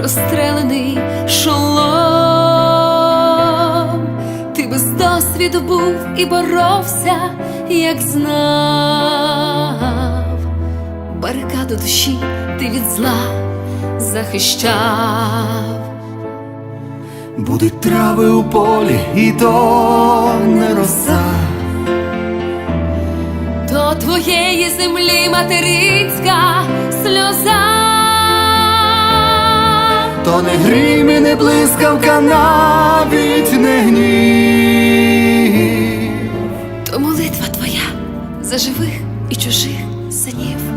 прострелений шолом. Ти без досвіду був і боровся, як знав. Барикаду душі ти від зла захищав. Будуть трави у полі, і то не роса. До твоєї землі материнська то не грім і не блискавка навіть не гнів. То молитва твоя за живих і чужих синів.